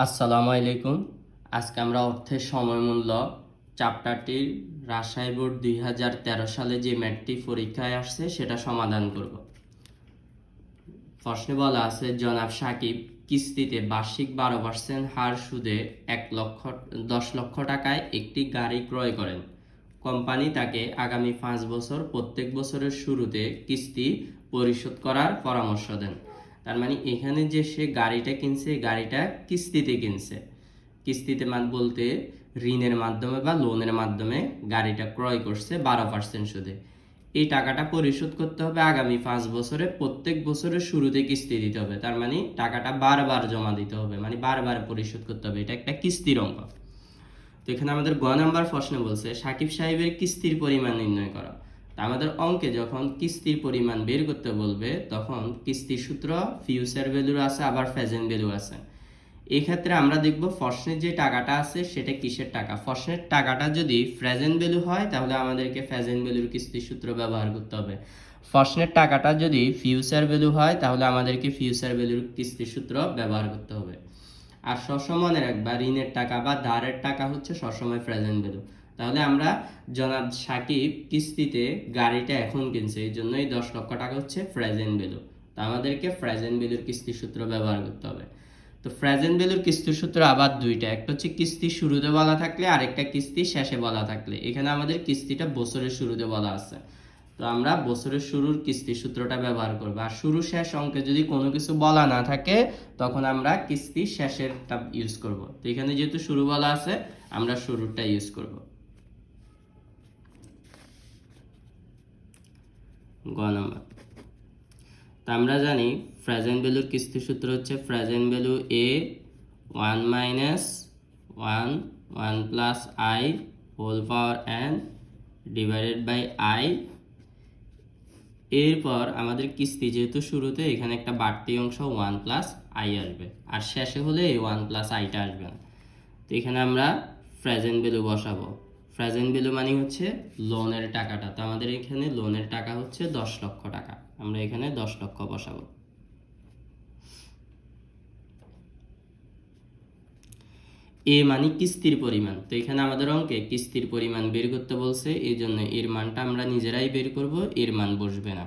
আসসালামু আলাইকুম। আজকে আমরা অর্থের সময় মূল্য চ্যাপ্টারটির রাজশাহী বোর্ড দুই হাজার তেরো সালে যে ম্যাটটি পরীক্ষায় আসছে সেটা সমাধান করব। প্রশ্নে বলা আছে, জনাব সাকিব কিস্তিতে বার্ষিক বারো পার্সেন্ট হার সুদে এক লক্ষ, দশ লক্ষ টাকায় একটি গাড়ি ক্রয় করেন। কোম্পানি তাকে আগামী পাঁচ বছর, প্রত্যেক বছরের শুরুতে কিস্তি পরিশোধ করার পরামর্শ দেন। তার মানে এখানে যে সে গাড়িটা কিনছে গাড়িটা কিস্তিতে কিনছে। কিস্তিতে বলতে ঋণের মাধ্যমে বা লোনের মাধ্যমে গাড়িটা ক্রয় করছে বারো পার্সেন্ট সুদে। এই টাকাটা পরিশোধ করতে হবে আগামী পাঁচ বছরে, প্রত্যেক বছরের শুরুতে কিস্তি দিতে হবে। তার মানে টাকাটা বারবার জমা দিতে হবে মানে বারবার পরিশোধ করতে হবে। এটা একটা কিস্তির অঙ্ক। তো এখানে আমাদের গ নাম্বার প্রশ্নে বলছে, সাকিব সাহেবের কিস্তির পরিমাণ নির্ণয় করা। আমাদের অঙ্কে যখন কিস্তির পরিমাণ বের করতে বলবে, তখন কিস্তির সূত্র ফিউচার ভ্যালু আছে, আবার প্রেজেন্ট ভ্যালু আছে। এক্ষেত্রে আমরা দেখব ফসনের যে টাকাটা আছে, সেটা কিসের টাকা? ফসনের টাকাটা যদি প্রেজেন্ট ভ্যালু হয়, তাহলে আমাদেরকে প্রেজেন্ট ভ্যালুর কিস্তির সূত্র ব্যবহার করতে হবে। ফসনের টাকাটা যদি ফিউচার ভ্যালু হয়, তাহলে আমাদেরকে ফিউচার ভ্যালুর কিস্তির সূত্র ব্যবহার করতে হবে। আর সবসময় মনে রাখবা ঋণের টাকা বা ধারের টাকা হচ্ছে সবসময় প্রেজেন্ট ভ্যালু তাহলে আমরা জনাব সাকিব কিস্তিতে গাড়িটা এখন কিনছে, এই জন্যই দশ লক্ষ টাকা হচ্ছে প্রেজেন্ট ভ্যালু তো আমাদেরকে প্রেজেন্ট ভ্যালুর কিস্তি সূত্র ব্যবহার করতে হবে। তো প্রেজেন্ট ভ্যালুর কিস্তির সূত্র আবার দুইটা, একটা হচ্ছে কিস্তি শুরুতে বলা থাকলে, আরেকটা কিস্তি শেষে বলা থাকলে। এখানে আমাদের কিস্তিটা বছরের শুরুতে বলা আছে। তো আমরা বছরের শুরুর কিস্তি সূত্রটা ব্যবহার করব। আর শুরু শেষ অঙ্কে যদি কোনো কিছু বলা না থাকে, তখন আমরা কিস্তি শেষেরটা ইউজ করব। তো এখানে যেহেতু শুরু বলা আছে, আমরা শুরুরটা ইউজ করব। গ নাম্বার তা আমরা জানি প্রেজেন্ট ভ্যালুর কিস্তি সূত্র হচ্ছে present value A one minus one one plus I whole power N divided by I এরপর আমাদের কিস্তি যেহেতু শুরুতে এখানে একটা বাড়তি অংশ ওয়ান প্লাস আই আসবে। আর শেষে হলে এই ওয়ান প্লাস আইটা আসবে না। তো এখানে আমরা প্রেজেন্ট ভ্যালু বসাবো। প্রেজেন্ট ভ্যালু মানে হচ্ছে লোনের টাকাটা। তো আমাদের এখানে লোনের টাকা হচ্ছে দশ লক্ষ টাকা। আমরা এখানে দশ লক্ষ বসাবো। এ মানে কিস্তির পরিমাণ। তো এখানে আমাদের অঙ্কে কিস্তির পরিমাণ বের করতে বলছে, এই জন্য এর মানটা আমরা নিজেরাই বের করব, এর মান বসবে না।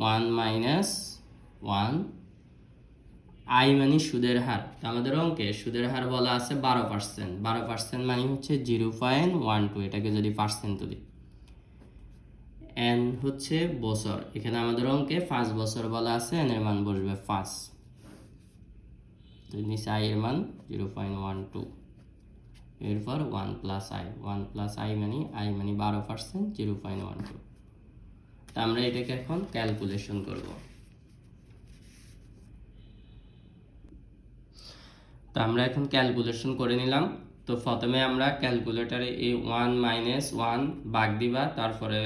ওয়ান মাইনাস ওয়ান আই মানে সুদের হার। আমাদের অঙ্কে সুদের হার বলা আছে বারো পার্সেন্ট। বারো পার্সেন্ট মানে হচ্ছে জিরো পয়েন্ট ওয়ান টু, এটাকে যদি পার্সেন্ট তুলি এন হচ্ছে বছর। এখানে আমাদের অঙ্কে পাঁচ বছর বলা আছে এন এর মান বসবে পাঁচ। তো নিচে আই এর মান জিরো পয়েন্ট ওয়ান টু। এরপর one plus I one plus I মানে আই মানে বারো percent, zero point one two. তা আমরা এটাকে এখন ক্যালকুলেশন করব। তো আমরা এখন ক্যালকুলেশন করে নিলাম। তো প্রথমে আমরা ক্যালকুলেটারে এই ওয়ান মাইনাস ওয়ান বাগ দিবা, তারপরে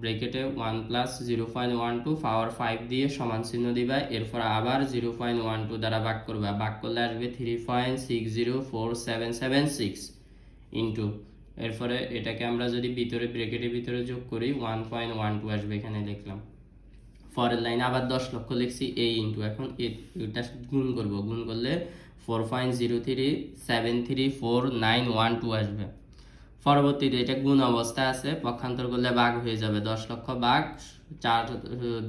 ব্রেকেটে one plus zero point one two power five দিয়ে সমান চিহ্ন দিবা, এরপর আবার জিরো পয়েন্ট ওয়ান টু দ্বারা ভাগ করবা। ভাগ করলে আসবে three point six zero four seven seven six into এরপরে এটাকে আমরা যদি ভিতরে ব্রেকেটের ভিতরে যোগ করি ওয়ান পয়েন্ট ওয়ান টু আসবে এখানে দেখলাম। পরের লাইনে আবার দশ লক্ষ লিখছি এই ইন্টু এখন এটা গুণ করব। গুণ করলে four point zero three seven three four nine one two আসবে। পরবর্তীতে এটা গুণ অবস্থায় আছে, পক্ষান্তর করলে বাঘ হয়ে যাবে দশ লক্ষ বাঘ, চার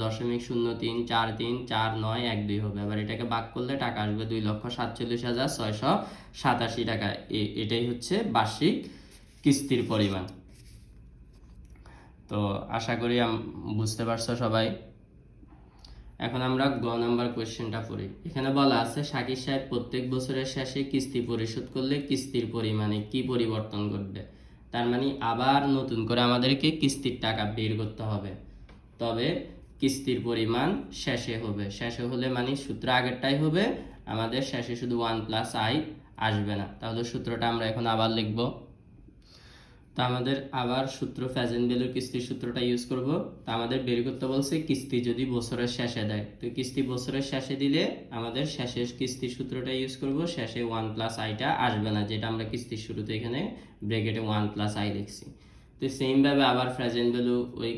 দশমিক শূন্য তিন, চার তিন, চার নয়, এক দুই হবে। আবার এটাকে বাঘ করলে টাকা আসবে দুই লক্ষ সাতচল্লিশ হাজার ছয়শো সাতাশি টাকা। এটাই হচ্ছে বার্ষিক কিস্তির পরিমাণ। তো আশা করি বুঝতে পারছ সবাই। এখন আমরা গ নাম্বার কোয়েশ্চেনটা পড়ি। এখানে বলা আছে শাকির সাহেব প্রত্যেক বছরের শেষে কিস্তি পরিশোধ করলে কিস্তির পরিমাণে কি পরিবর্তন ঘটবে? তার মানে আবার নতুন করে আমাদেরকে কিস্তির টাকা বের করতে হবে। তবে কিস্তির পরিমাণ শেষে হবে। শেষে হলে মানে সূত্র আগেরটাই হবে, আমাদের শেষে শুধু ওয়ান প্লাস আই আসবে না। তাহলে সূত্রটা আমরা এখন আবার লিখব। তো আমাদের আবার সূত্র প্রেজেন্ট ভ্যালুর কিস্তির সূত্রটা ইউজ করব। তো আমাদের বের করতে বলছে, কিস্তি যদি বছরের শেষে দেয়। তো কিস্তি বছরের শেষে দিলে আমাদের শেষের কিস্তির সূত্রটা ইউজ করব, শেষে ওয়ান প্লাস আইটা আসবে না, যেটা আমরা কিস্তির শুরুতে এখানে ব্রেকেটে ওয়ান প্লাস আই লিখছি। তো সেমভাবে আবার প্রেজেন্ট ভ্যালু ওই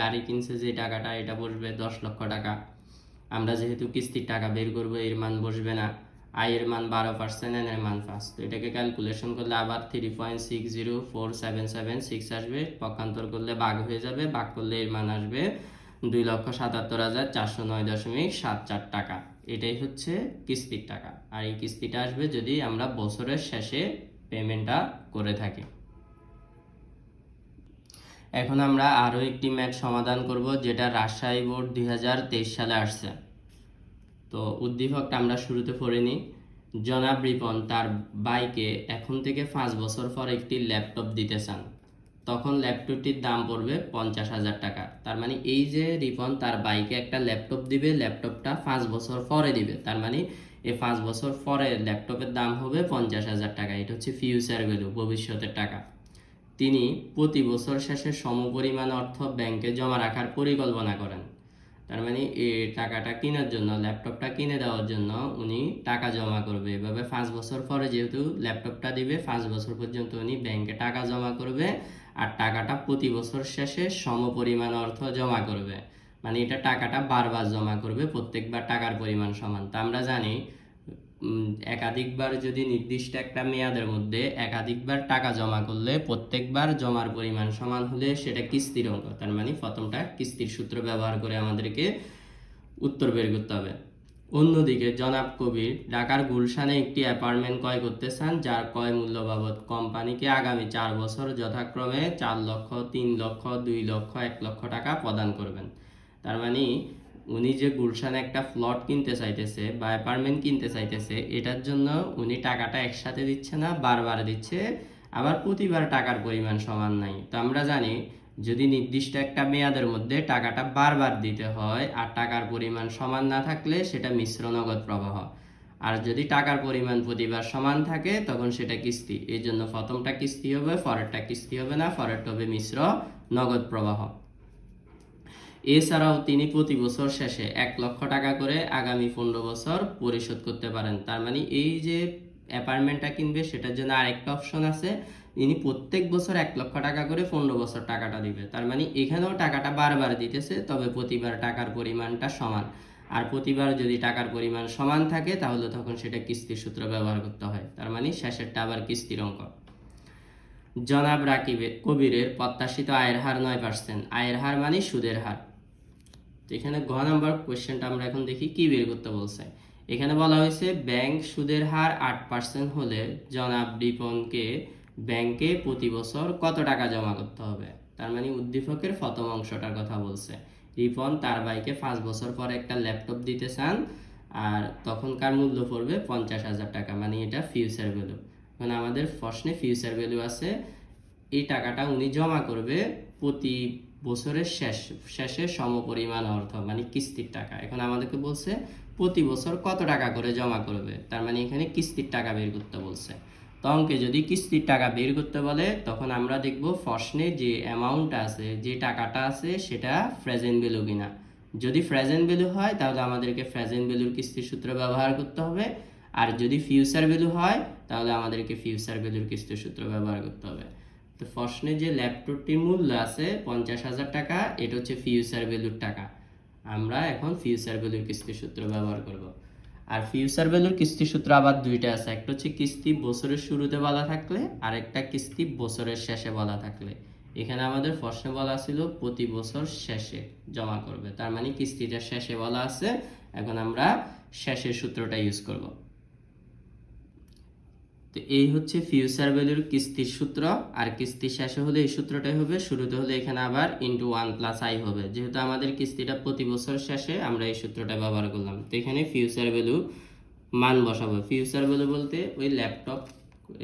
গাড়ি কিনছে যে টাকাটা, এটা বসবে দশ লক্ষ টাকা। আমরা যেহেতু কিস্তির টাকা বের করব, এর মান বসবে না। আয়ের মান বারো পার্সেন্ট এন এর মান পাঁচ। তো এটাকে ক্যালকুলেশন করলে আবার three point six zero four seven seven six আসবে। পক্ষান্তর করলে বাঘ হয়ে যাবে। বাঘ করলে এর মান আসবে দুই লক্ষ সাতাত্তর হাজার চারশো নয় দশমিক সাত চার টাকা। এটাই হচ্ছে কিস্তির টাকা। আর এই কিস্তিটা আসবে যদি আমরা বছরের শেষে পেমেন্টটা করে থাকি। এখন আমরা আরও একটি ম্যাথ সমাধান করব, যেটা রাজশাহী বোর্ড দুই হাজার তেইশ সালে আসছে। তো উদ্দীপকটা আমরা শুরুতে পড়ে নিই। জনাব রিপন তার বাইকে এখন থেকে পাঁচ বছর পর একটি ল্যাপটপ দিতে চান। তখন ল্যাপটপটির দাম পড়বে পঞ্চাশ হাজার টাকা। তার মানে এই যে রিপন তার বাইকে একটা ল্যাপটপ দিবে, ল্যাপটপটা পাঁচ বছর পরে দিবে। তার মানে এই পাঁচ বছর পরে ল্যাপটপের দাম হবে পঞ্চাশ হাজার টাকা। এটা হচ্ছে ফিউচার ভ্যালু ভবিষ্যতের টাকা। তিনি প্রতি বছর শেষে সমপরিমাণ অর্থ ব্যাংকে জমা রাখার পরিকল্পনা করেন। তার মানে এই টাকাটা কেনার জন্য, ল্যাপটপটা কিনে দেওয়ার জন্য উনি টাকা জমা করবে। এভাবে পাঁচ বছর পরে যেহেতু ল্যাপটপটা দিবে, পাঁচ বছর পর্যন্ত উনি ব্যাংকে টাকা জমা করবে আর টাকাটা প্রতি বছর শেষে সমপরিমাণ অর্থ জমা করবে। মানে এটা টাকাটা বারবার জমা করবে, প্রত্যেকবার টাকার পরিমাণ সমান। তা আমরা জানি একাধিকবার যদি নির্দিষ্ট একটা মেয়াদের মধ্যে একাধিকবার টাকা জমা করলে প্রত্যেকবার জমার পরিমাণ সমান হলে সেটা কিস্তির অঙ্ক। তার মানে প্রথমটা কিস্তির সূত্র ব্যবহার করে আমাদেরকে উত্তর বের করতে হবে। অন্যদিকে জনাব কবির, ঢাকার গুলশানে একটি অ্যাপার্টমেন্ট ক্রয় করতে চান, যার ক্রয় মূল্য বাবদ কোম্পানিকে আগামী চার বছর যথাক্রমে চার লক্ষ, তিন লক্ষ, দুই লক্ষ, এক লক্ষ টাকা প্রদান করবেন। তার মানে উনি যে গুলশানে একটা প্লট কিনতে চাইতেছে বা অ্যাপার্টমেন্ট কিনতে চাইতেছে, এটার জন্য উনি টাকাটা একসাথে দিচ্ছে না, বারবার দিচ্ছে। আবার প্রতিবার টাকার পরিমাণ সমান নাই। তো আমরা জানি, যদি নির্দিষ্ট একটা মেয়াদের মধ্যে টাকাটা বারবার দিতে হয় আর টাকার পরিমাণ সমান না থাকলে সেটা মিশ্র নগদ প্রবাহ। আর যদি টাকার পরিমাণ প্রতিবার সমান থাকে, তখন সেটা কিস্তি। এই জন্য প্রথমটা কিস্তি হবে, পরেরটা কিস্তি হবে না, পরেরটা হবে মিশ্র নগদ প্রবাহ। এছাড়াও তিনি প্রতি বছর শেষে এক লক্ষ টাকা করে আগামী পনেরো বছর পরিশোধ করতে পারেন। তার মানে এই যে অ্যাপার্টমেন্টটা কিনবে, সেটার জন্য আরেকটা অপশন আছে। ইনি প্রত্যেক বছর এক লক্ষ টাকা করে পনেরো বছর টাকাটা দিবে। তার মানে এখানেও টাকাটা বারবার দিতেছে, তবে প্রতিবার টাকার পরিমাণটা সমান। আর প্রতিবার যদি টাকার পরিমাণ সমান থাকে, তাহলে তখন সেটা কিস্তির সূত্র ব্যবহার করতে হয়। তার মানে শেষেরটা আবার কিস্তির অঙ্ক। জনাব রাকিবে কবিরের প্রত্যাশিত আয়ের হার নয় পার্সেন্ট আয়ের হার মানে সুদের হার। তো এখানে ঘ নাম্বার কোয়েশ্চেনটা আমরা এখন দেখি কি বের করতে বলছে। এখানে বলা হয়েছে ব্যাংক সুদের হার আট পার্সেন্ট হলে জনাব রিপনকে ব্যাংকে প্রতি বছর কত টাকা জমা করতে হবে? তার মানে উদ্দীপকের প্রথম অংশটার কথা বলছে। রিপন তার বাইকে পাঁচ বছর পর একটা ল্যাপটপ দিতে চান আর তখনকার মূল্য পড়বে পঞ্চাশ হাজার টাকা মানে এটা ফিউচার ভ্যালু মানে আমাদের প্রশ্নে ফিউচার ভ্যালু আছে, এই টাকাটা উনি জমা করবে প্রতি বছরের শেষ, শেষে সমপরিমাণ অর্থ মানে কিস্তির টাকা। এখন আমাদেরকে বলছে, প্রতি বছর কত টাকা করে জমা করবে? তার মানে এখানে কিস্তির টাকা বের করতে বলছে। তো অঙ্কে যদি কিস্তির টাকা বের করতে বলে, তখন আমরা দেখব প্রশ্নে যে অ্যামাউন্ট আছে, যে টাকাটা আছে, সেটা প্রেজেন্ট ভ্যালু কিনা। যদি প্রেজেন্ট ভ্যালু হয়, তাহলে আমাদেরকে প্রেজেন্ট ভ্যালুর কিস্তির সূত্র ব্যবহার করতে হবে। আর যদি ফিউচার ভ্যালু হয়, তাহলে আমাদেরকে ফিউচার ভ্যালুর কিস্তির সূত্র ব্যবহার করতে হবে। তো প্রশ্নে যে ল্যাপটপটির মূল্য আছে পঞ্চাশ হাজার টাকা, এটা হচ্ছে ফিউচার ভ্যালুর টাকা। আমরা এখন ফিউচার ভ্যালুর কিস্তির সূত্র ব্যবহার করব। আর ফিউচার ভ্যালুর কিস্তি সূত্র আবার দুইটা আছে। একটা হচ্ছে কিস্তি বছরের শুরুতে বলা থাকলে, আর একটা কিস্তি বছরের শেষে বলা থাকলে। এখানে আমাদের প্রশ্নে বলা ছিল প্রতি বছর শেষে জমা করবে। তার মানে কিস্তিটা শেষে বলা আছে। এখন আমরা শেষের সূত্রটা ইউজ করব। তো এই হচ্ছে ফিউচার ভ্যালুর কিস্তির সূত্র, আর কিস্তি শেষে হলে এই সূত্রটাই হবে, শুরুতে হলে এখানে আবার ইন্টু ওয়ান প্লাস আই হবে। যেহেতু আমাদের কিস্তিটা প্রতি বছর শেষে আমরা এই সূত্রটা ব্যবহার করলাম। তো এখানে ফিউচার ভ্যালু মান বসাবো। ফিউচার ভ্যালু বলতে ওই ল্যাপটপ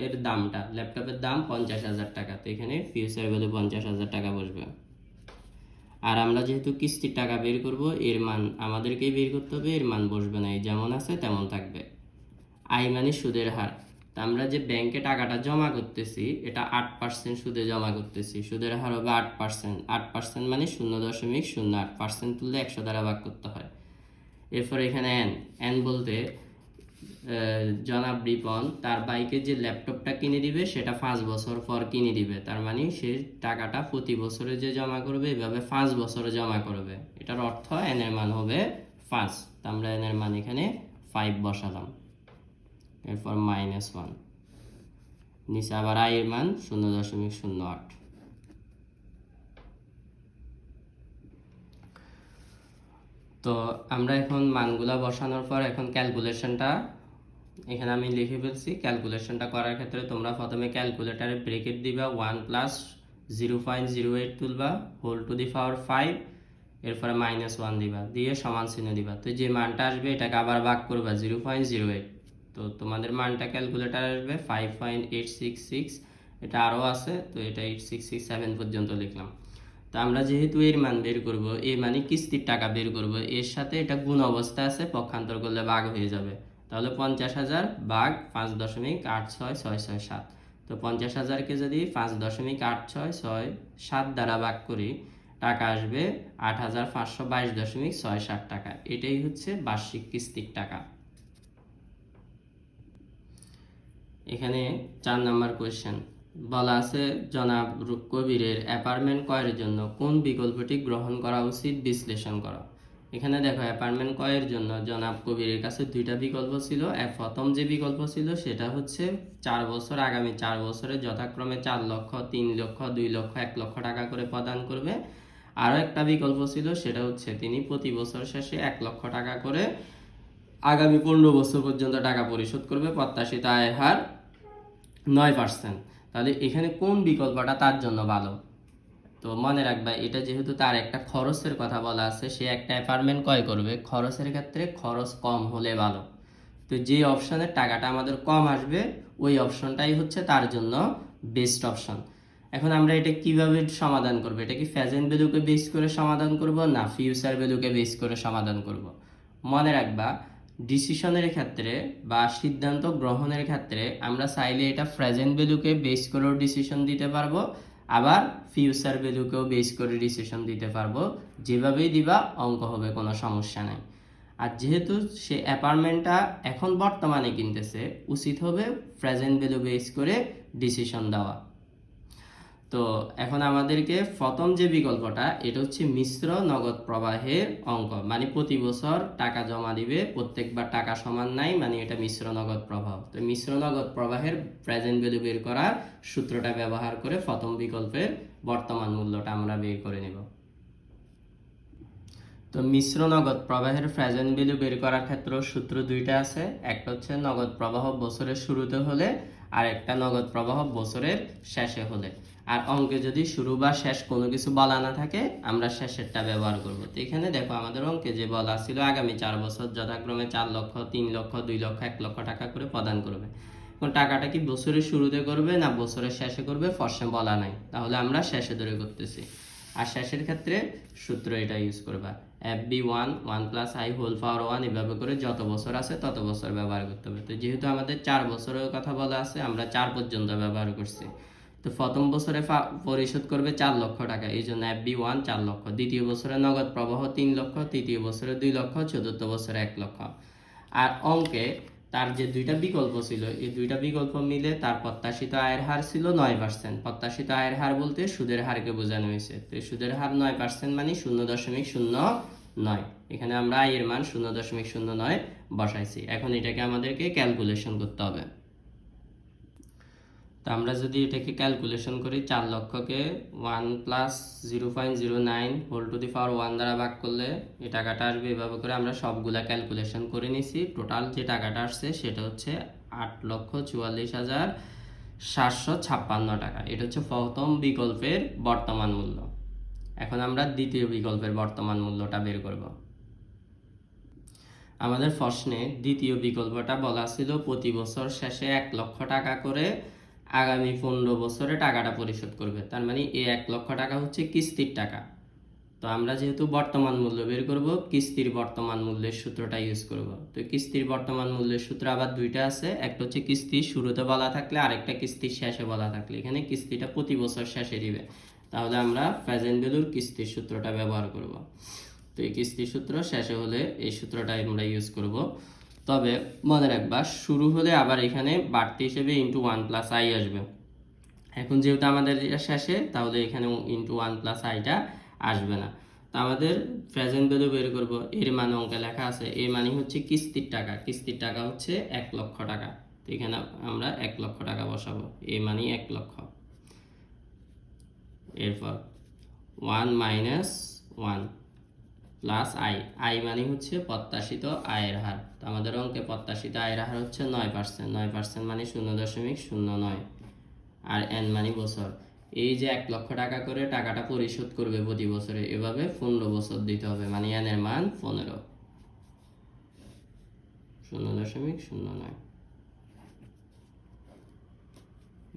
এর দামটা। ল্যাপটপের দাম পঞ্চাশ হাজার টাকা। তো এখানে ফিউচার ভ্যালু পঞ্চাশ হাজার টাকা বসবে। আর আমরা যেহেতু কিস্তির টাকা বের করব, এর মান আমাদেরকেই বের করতে হবে, এর মান বসবে না। এই যেমন আছে তেমন থাকবে। আই মানে সুদের হার। তা আমরা যে ব্যাংকে টাকাটা জমা করতেছি, এটা আট পার্সেন্ট সুদে জমা করতেছি। সুদের হার হবে আট পার্সেন্ট আট পার্সেন্ট মানে শূন্য দশমিক শূন্য আট পার্সেন্ট তুললে একশো দ্বারা ভাগ করতে হয়। এরপর এখানে এন এন বলতে জনাব রিপন তার বাইকে যে ল্যাপটপটা কিনে দিবে, সেটা পাঁচ বছর পর কিনে দিবে। তার মানে সে টাকাটা প্রতি বছরে যে জমা করবে, এভাবে পাঁচ বছরে জমা করবে। এটার অর্থ এন এর মান হবে পাঁচ। তো আমরা এনের মান এখানে ফাইভ বসালাম। এরপর মাইনাস ওয়ান নিচে আবার আই এর মান শূন্য দশমিক শূন্য আট। তো আমরা এখন মানগুলা বসানোর পর এখন ক্যালকুলেশনটা এখানে আমি লিখে ফেলছি। ক্যালকুলেশনটা করার ক্ষেত্রে তোমরা প্রথমে ক্যালকুলেটারে ব্রেকেট দিবা one plus zero point zero eight তুলবা whole two the power five এরপরে মাইনাস ওয়ান দিবা, দিয়ে সমান চিহ্ন দিবা। তো যে মানটা আসবে এটাকে আবার ভাগ করবা জিরো পয়েন্ট জিরো এইট তো তোমাদের মানটা ক্যালকুলেটার আসবে five point eight six six এটা আরও আছে, তো এটা এইট সিক্স সিক্স সেভেন পর্যন্ত লিখলাম। তো আমরা যেহেতু এর মান বের করব এই মানে কিস্তির টাকা বের করব, এর সাথে এটা গুণ অবস্থা আছে, পক্ষান্তর করলে ভাগ হয়ে যাবে। তাহলে পঞ্চাশ হাজার ভাগ পাঁচ দশমিক আট ছয় ছয় ছয় সাত। তো পঞ্চাশ হাজারকে যদি পাঁচ দশমিক আট ছয় ছয় সাত দ্বারা ভাগ করি, টাকা আসবে আট হাজার পাঁচশো বাইশ দশমিক ছয় সাত টাকা। এটাই হচ্ছে বার্ষিক কিস্তির টাকা। এখানে চার নাম্বার কোয়েশ্চেন বলা আছে, জনাব কবিরের অ্যাপার্টমেন্ট ক্রয়ের জন্য কোন বিকল্পটি গ্রহণ করা উচিত বিশ্লেষণ করা। এখানে দেখো, অ্যাপার্টমেন্ট ক্রয়ের জন্য জনাব কবিরের কাছে দুইটা বিকল্প ছিল। প্রথম যে বিকল্প ছিল সেটা হচ্ছে চার বছর, আগামী চার বছরে যথাক্রমে চার লক্ষ, তিন লক্ষ, দুই লক্ষ, এক লক্ষ টাকা করে প্রদান করবে। আরও একটা বিকল্প ছিল, সেটা হচ্ছে তিনি প্রতি বছর শেষে এক লক্ষ টাকা করে আগামী পনেরো বছর পর্যন্ত টাকা পরিশোধ করবে, প্রত্যাশিত আয়ের হার নয় পার্সেন্ট তাহলে এখানে কোন বিকল্পটা তার জন্য ভালো? তো মনে রাখবা, এটা যেহেতু তার একটা খরচের কথা বলা আছে, সে একটা অ্যাপার্টমেন্ট ক্রয় করবে, খরচের ক্ষেত্রে খরচ কম হলে ভালো। তো যে অপশনের টাকাটা আমাদের কম আসবে, ওই অপশনটাই হচ্ছে তার জন্য বেস্ট অপশন এখন আমরা এটা কীভাবে সমাধান করব? এটা কি ফ্যাজেন্ট ভ্যালুকে বেস করে সমাধান করব, না ফিউচার ভ্যালুকে বেস করে সমাধান করব? মনে রাখবা ডিসিশনের ক্ষেত্রে বা সিদ্ধান্ত গ্রহণের ক্ষেত্রে আমরা চাইলে এটা প্রেজেন্ট ভ্যালুকে বেস করেও ডিসিশন দিতে পারব, আবার ফিউচার ভ্যালুকেও বেস করে ডিসিশন দিতে পারব। যেভাবেই দিবা, অঙ্ক হবে, কোনো সমস্যা নাই। আর যেহেতু সে অ্যাপার্টমেন্টটা এখন বর্তমানে কিনতেছে, উচিত হবে প্রেজেন্ট ভ্যালু বেস করে ডিসিশন দেওয়া। তো এখন আমাদেরকে প্রথম যে বিকল্পটা, এটা হচ্ছে মিশ্র নগদ প্রবাহের অঙ্ক। মানে প্রতি বছর টাকা জমা দিবে, প্রত্যেকবার টাকা সমান নাই মানে এটা মিশ্র নগদ প্রবাহ। তো মিশ্র নগদ প্রবাহের প্রেজেন্ট ভ্যালু বের করার সূত্রটা ব্যবহার করে প্রথম বিকল্পের বর্তমান মূল্যটা আমরা বের করে নেব। তো মিশ্র নগদ প্রবাহের প্রেজেন্ট ভ্যালু বের করার ক্ষেত্রে সূত্র দুইটা আছে। একটা হচ্ছে নগদ প্রবাহ বছরের শুরুতে হলে, আর একটা নগদ প্রবাহ বছরের শেষে হলে। আর অঙ্কে যদি শুরু বা শেষ কোনো কিছু বলা না থাকে, আমরা শেষেরটা ব্যবহার করব। তো এখানে দেখো আমাদের অঙ্কে যে বলা ছিল, আগামী চার বছর যথাক্রমে চার লক্ষ, তিন লক্ষ, দুই লক্ষ, এক লক্ষ টাকা করে প্রদান করবে। এখন টাকাটা কি বছরের শুরুতে করবে না বছরের শেষে করবে? ফর্সে বলা নাই। তাহলে আমরা শেষে ধরে করতেছি। আর শেষের ক্ষেত্রে সূত্র এটা ইউজ করবা। F V one one plus I whole power one এভাবে করে যত বছর আছে তত বছর ব্যবহার করতে হবে। তো যেহেতু আমাদের চার বছরের কথা বলা আছে, আমরা চার পর্যন্ত ব্যবহার করছি। তো প্রথম বছরে পরিশোধ করবে চার লক্ষ টাকা। এই জন্য এফ বি ওয়ান চার লক্ষ। দ্বিতীয় বছরে নগদ প্রবাহ তিন লক্ষ। তৃতীয় বছরে দুই লক্ষ। চতুর্থ বছরে এক লক্ষ। আর অঙ্কে তার যে দুইটা বিকল্প ছিল, এই দুইটা বিকল্প মিলে তার প্রত্যাশিত আয়ের হার ছিল নয় পার্সেন্ট প্রত্যাশিত আয়ের হার বলতে সুদের হারকে বোঝানো হয়েছে। তো এই সুদের হার নয় পার্সেন্ট মানে শূন্য দশমিক শূন্য নয়। এখানে আমরা আয়ের মান শূন্য দশমিক শূন্য নয় বসাইছি। এখন এটাকে আমাদেরকে ক্যালকুলেশন করতে হবে। তো আমরা যদি এটাকে ক্যালকুলেশন করি, চার লক্ষকে one plus zero point zero nine whole two the power one দ্বারা ভাগ করলে এই টাকাটা আসবে এভাবে করে আমরা সবগুলা ক্যালকুলেশন করে নিছি। টোটাল যে টাকাটা আসছে সেটা হচ্ছে আট লক্ষ চুয়াল্লিশ হাজার সাতশো ছাপ্পান্ন টাকা। এটা হচ্ছে প্রথম বিকল্পের বর্তমান মূল্য। এখন আমরা দ্বিতীয় বিকল্পের বর্তমান মূল্যটা বের করব। আমাদের প্রশ্নে দ্বিতীয় বিকল্পটা বলা ছিল প্রতি বছর শেষে এক লক্ষ টাকা করে আগামী পনেরো বছরে টাকাটা পরিশোধ করবে। তার মানে এই এক লক্ষ টাকা হচ্ছে কিস্তির টাকা। তো আমরা যেহেতু বর্তমান মূল্য বের করব, কিস্তির বর্তমান মূল্যের সূত্রটা ইউজ করব। তো কিস্তির বর্তমান মূল্যের সূত্র আবার দুইটা আছে, একটা হচ্ছে কিস্তি শুরুতে বলা থাকলে, আরেকটা কিস্তির শেষে বলা থাকলে। এখানে কিস্তিটা প্রতি বছর শেষে দিবে। তাহলে আমরা প্রেজেন্ট ভ্যালুর কিস্তির সূত্রটা ব্যবহার করব। তো এই কিস্তির সূত্র শেষে হলে এই সূত্রটা আমরা ইউজ করব। তবে মনে রাখবা শুরু হলে আবার এখানে বাড়তি হিসেবে ইন্টু ওয়ান প্লাস আই আসবে। এখন যেহেতু আমাদের এটা শেষে, তাহলে এখানে ইন্টু ওয়ান প্লাস আইটা আসবে না। তা আমাদের প্রেজেন্ট ভ্যালু বের করব, এর মানে অঙ্কে লেখা আছে, এর মানে হচ্ছে কিস্তির টাকা। কিস্তির টাকা হচ্ছে এক লক্ষ টাকা। তো এখানে আমরা এক লক্ষ টাকা বসাবো এ মানে এক লক্ষ। এরপর one minus one plus I. I মানে হচ্ছে প্রত্যাশিত আয়ের হার। তো আমাদের অঙ্কে প্রত্যাশিত আয়ের হার হচ্ছে নয় পার্সেন্ট নয় পার্সেন্ট মানে শূন্য দশমিক শূন্য নয়। আর এন মানে বছর। এই যে এক লক্ষ টাকা করে টাকাটা পরিশোধ করবে প্রতি বছরে, এভাবে পনেরো বছর দিতে হবে। মানে এন এর মান পনেরো। শূন্য দশমিক শূন্য নয়।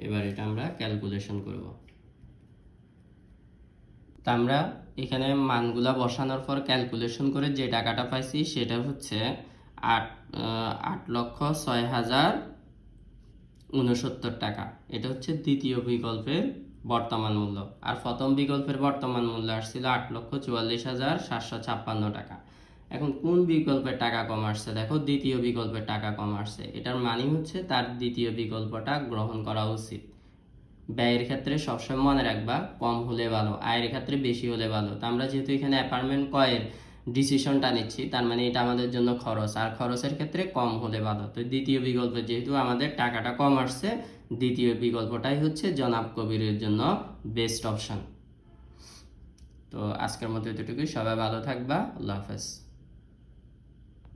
এবার এটা আমরা ক্যালকুলেশন করব। তা আমরা এখানে মানগুলা বসানোর পর ক্যালকুলেশন করে যে টাকাটা পাইছি সেটা হচ্ছে আট আট লক্ষ ছয় হাজার উনসত্তর টাকা। এটা হচ্ছে দ্বিতীয় বিকল্পের বর্তমান মূল্য। আর প্রথম বিকল্পের বর্তমান মূল্য আসছিল আট লক্ষ চুয়াল্লিশ হাজার সাতশো ছাপ্পান্ন টাকা। এখন কোন বিকল্পের টাকা কম আসছে? দেখো, দ্বিতীয় বিকল্পের টাকা কম আসছে। এটার মানে হচ্ছে তার দ্বিতীয় বিকল্পটা গ্রহণ করা উচিত। ব্যয়ের ক্ষেত্রে সবসময় মনে রাখবা, কম হলে ভালো, আয়ের ক্ষেত্রে বেশি হলে ভালো। তো আমরা যেহেতু এখানে অ্যাপার্টমেন্ট কয়ের ডিসিশনটা নিচ্ছি, তার মানে এটা আমাদের জন্য খরচ। আর খরচের ক্ষেত্রে কম হলে ভালো। তো দ্বিতীয় বিকল্প, যেহেতু আমাদের টাকাটা কম আসছে, দ্বিতীয় বিকল্পটাই হচ্ছে জনাব কবিরের জন্য বেস্ট অপশান তো আজকের মতো এতটুকুই। সবাই ভালো থাকবা। আল্লাহ হাফেজ।